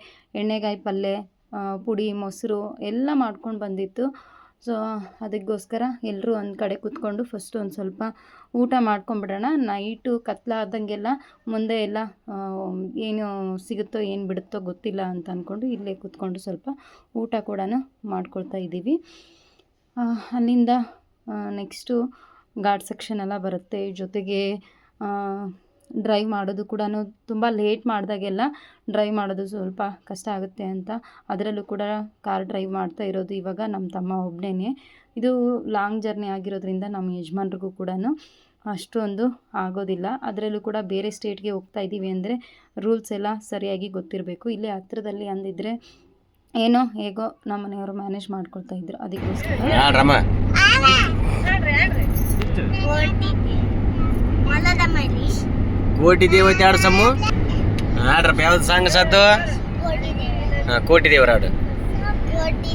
ಎಣ್ಣೆಗಾಯಿ ಪಲ್ಯ ಪುಡಿ, ಮೊಸರು ಎಲ್ಲ ಮಾಡ್ಕೊಂಡು ಬಂದಿತ್ತು. ಸೊ ಅದಕ್ಕೋಸ್ಕರ ಎಲ್ಲರೂ ಒಂದು ಕಡೆ ಕೂತ್ಕೊಂಡು ಫಸ್ಟ್ ಒಂದು ಸ್ವಲ್ಪ ಊಟ ಮಾಡ್ಕೊಂಬಿಡೋಣ. ನೈಟು ಕತ್ಲಾದಂಗೆಲ್ಲ ಮುಂದೆ ಎಲ್ಲ ಏನು ಸಿಗುತ್ತೋ, ಏನು ಬಿಡುತ್ತೋ ಗೊತ್ತಿಲ್ಲ ಅಂತ ಅಂದ್ಕೊಂಡು ಇಲ್ಲೇ ಕೂತ್ಕೊಂಡು ಸ್ವಲ್ಪ ಊಟ ಕೂಡ ಮಾಡ್ಕೊಳ್ತಾ ಇದ್ದೀವಿ. ಅಲ್ಲಿಂದ ನೆಕ್ಸ್ಟು ಘಾಟ್ ಸೆಕ್ಷನ್ ಎಲ್ಲ ಬರುತ್ತೆ. ಜೊತೆಗೆ ಡ್ರೈವ್ ಮಾಡೋದು ಕೂಡ ತುಂಬ ಲೇಟ್ ಮಾಡಿದಾಗೆಲ್ಲ ಡ್ರೈವ್ ಮಾಡೋದು ಸ್ವಲ್ಪ ಕಷ್ಟ ಆಗುತ್ತೆ ಅಂತ. ಅದರಲ್ಲೂ ಕೂಡ ಕಾರ್ ಡ್ರೈವ್ ಮಾಡ್ತಾ ಇರೋದು ಇವಾಗ ನಮ್ಮ ತಮ್ಮ ಒಬ್ಬನೇ ಇದು ಲಾಂಗ್ ಜರ್ನಿ ಆಗಿರೋದ್ರಿಂದ ನಮ್ಮ ಯಜಮಾನ್ರಿಗೂ ಕೂಡ ಅಷ್ಟೊಂದು ಆಗೋದಿಲ್ಲ. ಅದರಲ್ಲೂ ಕೂಡ ಬೇರೆ ಸ್ಟೇಟ್ಗೆ ಹೋಗ್ತಾ ಇದ್ದೀವಿ ಅಂದರೆ ರೂಲ್ಸ್ ಎಲ್ಲ ಸರಿಯಾಗಿ ಗೊತ್ತಿರಬೇಕು. ಇಲ್ಲೇ ಹತ್ತಿರದಲ್ಲಿ ಅಂದಿದ್ರೆ ಏನೋ ಹೇಗೋ ನಮ್ಮ ಮನೆಯವರು ಮ್ಯಾನೇಜ್ ಮಾಡ್ಕೊಳ್ತಾ ಇದ್ರು. ಅದಕ್ಕೋಸ್ಕರ. ಹೊಲದ ಕೋಟಿ ದೇವತೆ ಆಡು ಸಮ್ಮು? ಆಡ್ರಪ್ಪ ಯಾವ್ದು ಸಾಂಗ್ ಸತ್ತು ಕೋಟಿ ದೇವರೇ. ಹಾ ಕೋಟಿ ದೇವರ ಹಾಡು. ಕೋಟಿ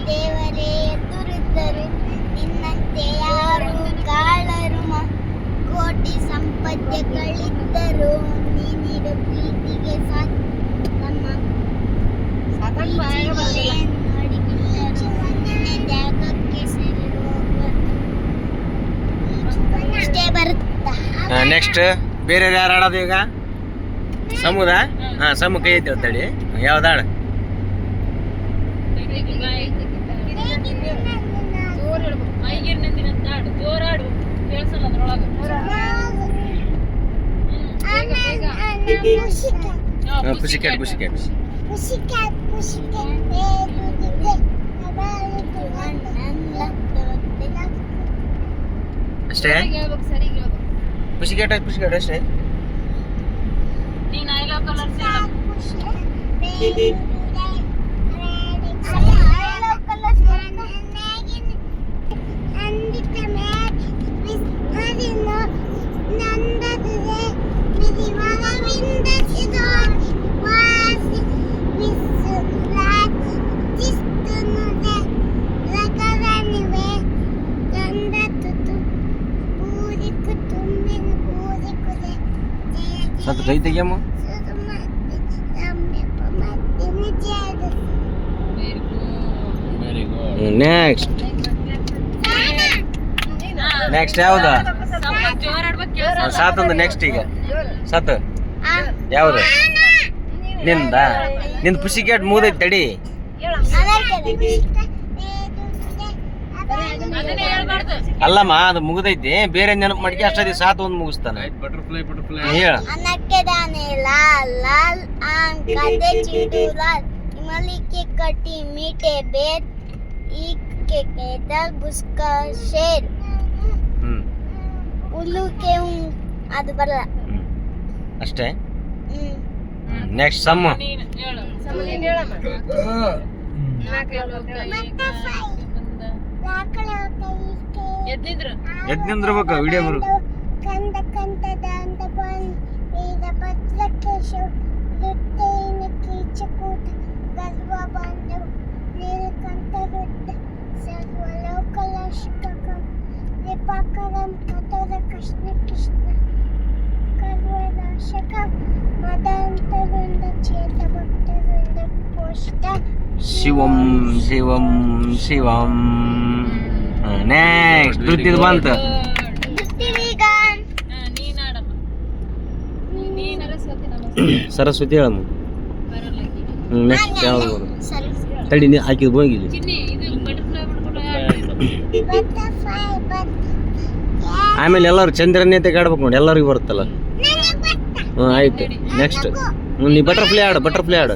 ಪ್ರೀತಿಗೆ ನಮ್ಮ ಪ್ರೀತಿಗೆ ನೋಡಿಬಿಟ್ಟರು ನಿನ್ನೆ ತ್ಯಾಗಕ್ಕೆ ಸರಿ ಹೋಗುವರು ಇಷ್ಟೇ ಬರುತ್ತಾ ನೆಕ್ಸ್ಟ್ ಬೇರೆ ಯಾರು ಆಡೋದು ಈಗ ಸಮುದ ಹಾ ಸಮು ಕೈ ಐತಿ ಅಂತೇಳಿ ಯಾವ್ದಾಳ ಖುಷಿ ಪುಷಿಕ್ಯಾಟ್ ಪುಷಿಕ್ಯಾಟ್ ಅಷ್ಟೇ ಪುಷಿಕ್ಯಾಟ್ ಪುಷಿಕ್ಯಾಟ್ ಅಷ್ಟೇ ಸ್ವಲ್ಪ ಕೈ ತೆಗಿಯಮ್ಮ ನೆಕ್ಸ್ಟ್ ನೆಕ್ಸ್ಟ್ ಯಾವ್ದ? ಸಾತಂದು ನೆಕ್ಸ್ಟ್ ಈಗ. ಸತ್. ಯಾವ್ದು? ನಿಂದ? ನಿಂದ ಪುಷಿಕ್ಯಾಟ್ ಮೂದೈತೆ ತಡಿ. ಅಲ್ಲಮ್ಮ ಅದು ಮುಗಿದೈತಿ. ಬೇರೆ ನೆನಪು ಮಾಡ್ಕೆ ಅಷ್ಟದಿ ಸಾತ್ ಒಂದು ಮುಗಿಸ್ತಾನೆ. ಬಟರ್ಫ್ಲೈ ಬಟರ್ಫ್ಲೈ ಹೇಳ. ಲಾಲ್ ಲಾಲ್ ಆನ್ ಕತೆ ಚಿಂಟು ಲಾಲ್. ಇಮಲಿಕ್ಕೆ ಕಟ್ಟಿ ಮೀಟೆ ಈ ಶೇರ್. ಉಲ್ಲುಕೆ ಅದು ಬರಲ್ಲ. ಅಷ್ಟೇ? ನೆಕ್ಸ್ಟ್ ಸಮ್ ಎದ್ ನಿಂದ್ರಬೇಕ ವಿಡಿಯೋ ಬರು. ಕಂದ ಕಂದದ ಅಂತ ಬಂದ್ ಈಗ ಭದ್ರಕೇಶ ನೃತ್ಯನ ಕೀಚ ಕೂತ ಗಲ್ವ ಬಂದು ನೀಲಕಂಠ ವೃತ್ತ ಸರ್ವ ಲೋಕಲಷ್ಟಕಂ ನಿಪಾಕರಂ ಕಥರ ಕೃಷ್ಣ ಕೃಷ್ಣ ಕರ್ವನಾಶಕಂ ಮದಂತರಿಂದ ಚೇತ ಭಕ್ತರಿಂದ ಪೋಷಿತ ಶಿವಂ ಶಿವಂ ಶಿವಂ. ನೆಕ್ಸ್ಟ್ ಧೃತಿದ್ ಬಂತು. ಸರಸ್ವತಿ ಹೇಳಮ್ಮ. ನೆಕ್ಸ್ಟ್ ಯಾವ್ದು ತಡಿ ನೀ ಹಾಕಿದ್ ಬೋಗಿಲಿ ಬಟರ್ಫ್ಲೈ ಬಟ್ ಆಮೇಲೆ ಎಲ್ಲರೂ ಚಂದ್ರನೇ ತೆಗಾಡ್ಬೇಕು ನೋಡಿ ಎಲ್ಲರಿಗೂ ಬರುತ್ತಲ್ಲ. ಹ್ಞೂ ಆಯ್ತು. ನೆಕ್ಸ್ಟ್ ನೀ ಬಟರ್ಫ್ಲೈ ಆಡು ಬಟರ್ಫ್ಲೈ ಆಡು.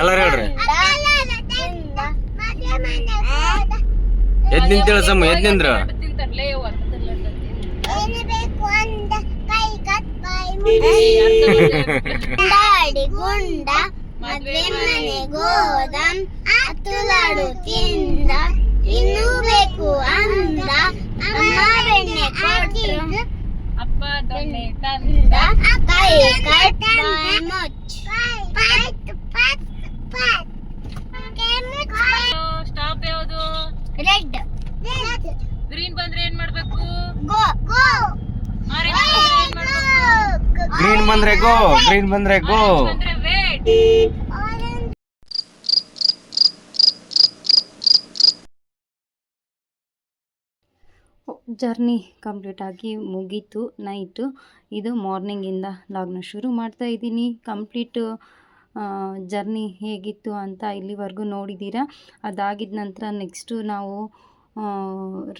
ಎಲ್ಲರೂ ಹೇಳ್ರಿ. ಎದ್ ನಿಂತ ಸಮ ಎದ್ ನಿಂದ್ರ? ಗುಂಡ ಮದ್ವೆ ಮನೆಗೋದ ತಿಂದ ಬೇಕು ಅಂದ ಅಪ್ಪ ದೊಣ್ಣೆ ತಂದ, ಕೈ ಕಟ್ ಬಾಯಿ ಮುಚ್ಚ ಪಟ್ ಪಟ್ ಪಟ್ ಸ್ಟಾಪ್ ಯಾವುದು ರೆಡ್ ಗ್ರೀನ್ ಬಂದ್ರೆ ಏನ್ ಮಾಡ್ಬೇಕು ಗೋ ಗೋ ಆರೆಂಜ್ ಬಂದ್ರೆ ಏನ್ ಮಾಡ್ಬೇಕು ಗ್ರೀನ್ ಬಂದ್ರೆ ಗೋ ಗ್ರೀನ್ ಬಂದ್ರೆ ಗೋ ಜರ್ನಿ ಕಂಪ್ಲೀಟ್ ಆಗಿ ಮುಗೀತು, ನೈಟು. ಇದು ಮಾರ್ನಿಂಗಿಂದ ಲಾಗ್ನ ಶುರು ಮಾಡ್ತಾ ಇದ್ದೀನಿ. ಕಂಪ್ಲೀಟು ಜರ್ನಿ ಹೇಗಿತ್ತು ಅಂತ ಇಲ್ಲಿವರೆಗೂ ನೋಡಿದ್ದೀರಾ. ಅದಾಗಿದ ನಂತರ ನೆಕ್ಸ್ಟು ನಾವು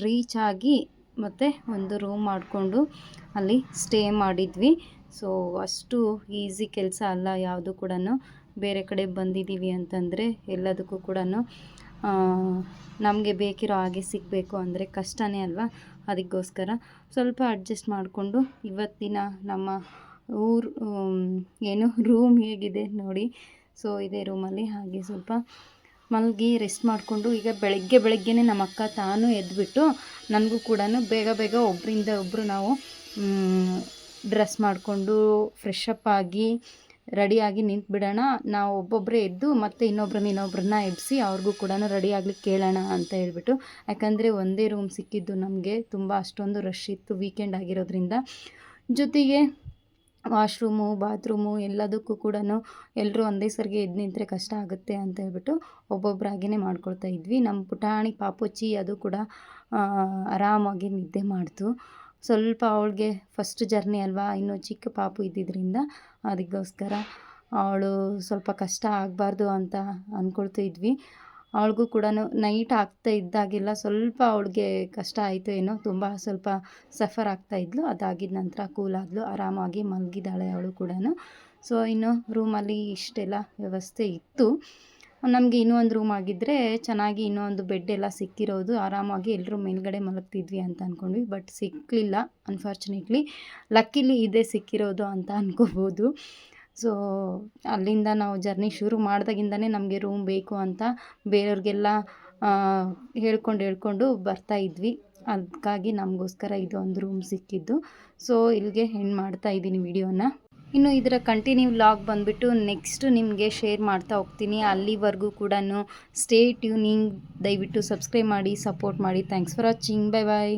ರೀಚ್ ಆಗಿ ಮತ್ತು ಒಂದು ರೂಮ್ ಮಾಡಿಕೊಂಡು ಅಲ್ಲಿ ಸ್ಟೇ ಮಾಡಿದ್ವಿ. ಸೊ, ಅಷ್ಟು ಈಸಿ ಕೆಲಸ ಅಲ್ಲ ಯಾವುದು ಕೂಡ ಬೇರೆ ಕಡೆ ಬಂದಿದ್ದೀವಿ ಅಂತಂದರೆ ಎಲ್ಲದಕ್ಕೂ ಕೂಡ ನಮಗೆ ಬೇಕಿರೋ ಹಾಗೆ ಸಿಗಬೇಕು ಅಂದರೆ ಕಷ್ಟನೇ ಅಲ್ವಾ ಅದಕ್ಕೋಸ್ಕರ. ಸ್ವಲ್ಪ ಅಡ್ಜಸ್ಟ್ ಮಾಡಿಕೊಂಡು ಇವತ್ತಿನ ನಮ್ಮ ಊರು ಏನು ರೂಮ್ ಹೇಗಿದೆ ನೋಡಿ. ಸೊ, ಇದೇ ರೂಮಲ್ಲಿ ಹಾಗೆ ಸ್ವಲ್ಪ ಮಲಗಿ ರೆಸ್ಟ್ ಮಾಡಿಕೊಂಡು ಈಗ ಬೆಳಗ್ಗೆ ಬೆಳಗ್ಗೆನೇ ನಮ್ಮ ಅಕ್ಕ ತಾನು ಎದ್ದುಬಿಟ್ಟು ನನಗೂ ಕೂಡ ಬೇಗ ಬೇಗ ಒಬ್ಬರಿಂದ ಒಬ್ಬರು ನಾವು ಡ್ರೆಸ್ ಮಾಡಿಕೊಂಡು ಫ್ರೆಶ್ ಅಪ್ ಆಗಿ ರೆಡಿಯಾಗಿ ನಿಂತು ಬಿಡೋಣ. ನಾವು ಒಬ್ಬೊಬ್ಬರೇ ಎದ್ದು ಮತ್ತು ಇನ್ನೊಬ್ರನ್ನ ಇನ್ನೊಬ್ರನ್ನ ಎಬ್ಬಿಸಿ ಅವ್ರಿಗೂ ಕೂಡ ರೆಡಿ ಆಗ್ಲಿಕ್ಕೆ ಕೇಳೋಣ ಅಂತ ಹೇಳ್ಬಿಟ್ಟು. ಯಾಕಂದರೆ ಒಂದೇ ರೂಮ್ ಸಿಕ್ಕಿದ್ದು ನಮಗೆ ತುಂಬ ಅಷ್ಟೊಂದು ರಶ್ ಇತ್ತು ವೀಕೆಂಡ್ ಆಗಿರೋದ್ರಿಂದ. ಜೊತೆಗೆ ವಾಶ್ರೂಮು ಬಾತ್ರೂಮು ಎಲ್ಲದಕ್ಕೂ ಕೂಡ ಎಲ್ಲರೂ ಒಂದೇ ಸರಿಗೆ ಎದ್ದು ನಿಂತರೆ ಕಷ್ಟ ಆಗುತ್ತೆ ಅಂತ ಹೇಳ್ಬಿಟ್ಟು ಒಬ್ಬೊಬ್ಬರಾಗಿಯೇ ಮಾಡ್ಕೊಳ್ತಾ ಇದ್ವಿ. ನಮ್ಮ ಪುಟಾಣಿ ಪಾಪುಚ್ಚಿ ಅದು ಕೂಡ ಆರಾಮಾಗಿ ನಿದ್ದೆ ಮಾಡ್ತು. ಸ್ವಲ್ಪ ಅವಳಿಗೆ ಫಸ್ಟ್ ಜರ್ನಿ ಅಲ್ವಾ? ಇನ್ನೂ ಚಿಕ್ಕ ಪಾಪು ಇದ್ದಿದ್ದರಿಂದ ಅದಕ್ಕೋಸ್ಕರ ಅವಳು ಸ್ವಲ್ಪ ಕಷ್ಟ ಆಗಬಾರ್ದು ಅಂತ ಅಂದ್ಕೊಳ್ತಾ ಇದ್ವಿ. ಅವಳಿಗೂ ಕೂಡ ನೈಟ್ ಆಗ್ತಾ ಇದ್ದಾಗೆಲ್ಲ ಸ್ವಲ್ಪ ಅವಳಿಗೆ ಕಷ್ಟ ಆಯಿತು ಏನೋ ತುಂಬ ಸ್ವಲ್ಪ ಸಫರ್ ಆಗ್ತಾ ಇದ್ಲು. ಅದಾಗಿದ್ದ ನಂತರ ಕೂಲ್ ಆದ್ಲು, ಆರಾಮಾಗಿ ಮಲಗಿದ್ದಾಳೆ ಅವಳು ಕೂಡ ಸೊ ಇನ್ನು ರೂಮಲ್ಲಿ ಇಷ್ಟೆಲ್ಲ ವ್ಯವಸ್ಥೆ ಇತ್ತು. ನಮಗೆ ಇನ್ನೂ ಒಂದು ರೂಮ್ ಆಗಿದ್ದರೆ ಚೆನ್ನಾಗಿ ಇನ್ನೂ ಒಂದು ಬೆಡ್ ಎಲ್ಲ ಸಿಕ್ಕಿರೋದು. ಆರಾಮಾಗಿ ಎಲ್ಲರೂ ಮೇಲ್ಗಡೆ ಮಲಗ್ತಿದ್ವಿ ಅಂತ ಅಂದ್ಕೊಂಡ್ವಿ ಬಟ್ ಸಿಕ್ಕಲಿಲ್ಲ ಅನ್ಫಾರ್ಚುನೇಟ್ಲಿ ಲಕ್ಕಿಲಿ ಇದೇ ಸಿಕ್ಕಿರೋದು ಅಂತ ಅಂದ್ಕೋಬೋದು ಸೊ ಅಲ್ಲಿಂದ ನಾವು ಜರ್ನಿ ಶುರು ಮಾಡಿದಾಗಿಂದನೇ ನಮಗೆ ರೂಮ್ ಬೇಕು ಅಂತ ಬೇರೆಯವ್ರಿಗೆಲ್ಲ ಹೇಳ್ಕೊಂಡು ಹೇಳ್ಕೊಂಡು ಬರ್ತಾ ಇದ್ವಿ. ಅದಕ್ಕಾಗಿ ನಮಗೋಸ್ಕರ ಇದು ಒಂದು ರೂಮ್ ಸಿಕ್ಕಿದ್ದು. ಸೊ ಇಲ್ಲಿಗೆ ಹೆಣ್ಣು ಮಾಡ್ತಾ ಇದ್ದೀನಿ ವಿಡಿಯೋನ ಇನ್ನು ಇದರ ಕಂಟಿನ್ಯೂ ಲಾಗ್ ಬಂದುಬಿಟ್ಟು ನೆಕ್ಸ್ಟ್ ನಿಮಗೆ ಶೇರ್ ಮಾಡ್ತಾ ಹೋಗ್ತೀನಿ. ಅಲ್ಲಿವರೆಗೂ ಕೂಡ ಸ್ಟೇ ಟ್ಯೂನಿಂಗ್ ದಯವಿಟ್ಟು ಸಬ್ಸ್ಕ್ರೈಬ್ ಮಾಡಿ ಸಪೋರ್ಟ್ ಮಾಡಿ. Thanks for watching bye bye